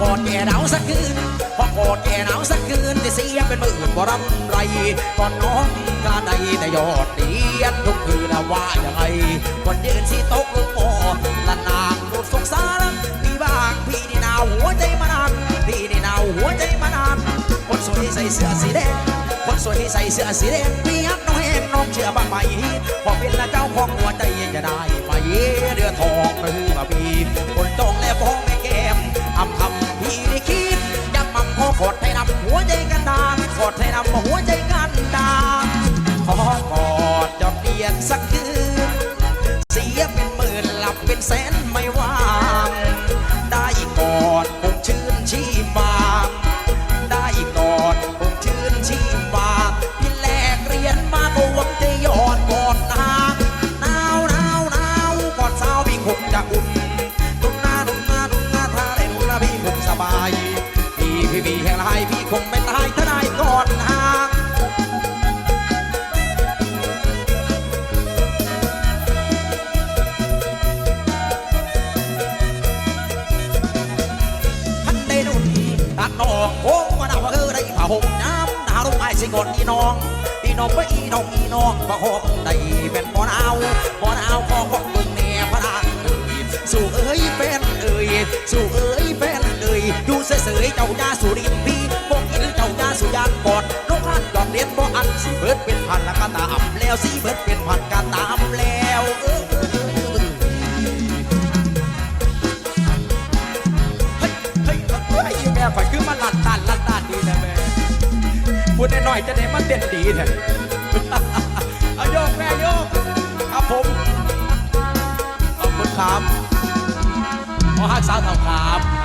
กอดแกหนาวสักคืนพอกอดแกหนาวสักคืนที่เสียเป็นหมื่นบ่รำไรก่อนน้องกาใดแต่ยอดเดียนทุกคืนนะว่าอย่างไรคนยืนสีตกลงบ่อละนางดูดสงสารพี่บ้างพี่นี่หนาวหัวใจมานานพี่นี่หนาวหัวใจมานานคนสวยใส่เสื้อสีแดงคนสวยใส่เสื้อสีแดงพี่ฮักน้องแหงน้องเชื่อบ้างไหมพอเป็นละเจ้าของหัวใจจะได้ไหมเดือทองหรือ สียเป็นหมื่นหลับเป็นแสนไม่ว่างได้กอดคงชื่นชีบางได้กอดคงชื่นชีบางพี่แลกเรียนมาก็หวังจะยอดกอดนางหนาวหนาวหนาวกอดสาวพี่คงจะอุ่นนุ่น น้องโอ้มาดาวเออได้ผ้าห่มน้ำหนาวลงไอ้สิก่อนอีน้องอีน้องไปอีน้องอีน้องผ้าห่มได้เป็นบ่หนาวบ่หนาวขอของลุงแน่พระนางเอ้ยสู่เอ้ยแฟนเอ้ยสู่เอ้ยแฟนเอ้ยอยู่เสยๆเจ้าจ้าสุรินพี่บอกอินเจ้าจ้าสุยานกอดนกพันยอดเรียนบ่อันสิเบิดเป็นพันละกาตาอ่ำแล้วสิเบิดเป็นพันกาตาอ่ แล้วข่อยคือมาลัดตานลัดตานดีนะแม่พูดหน่อยจะได้มาเต้นดีแท้เอาโยกแม่โยกครับผมขอบคุณครับขอฮักสาวเท่าครับ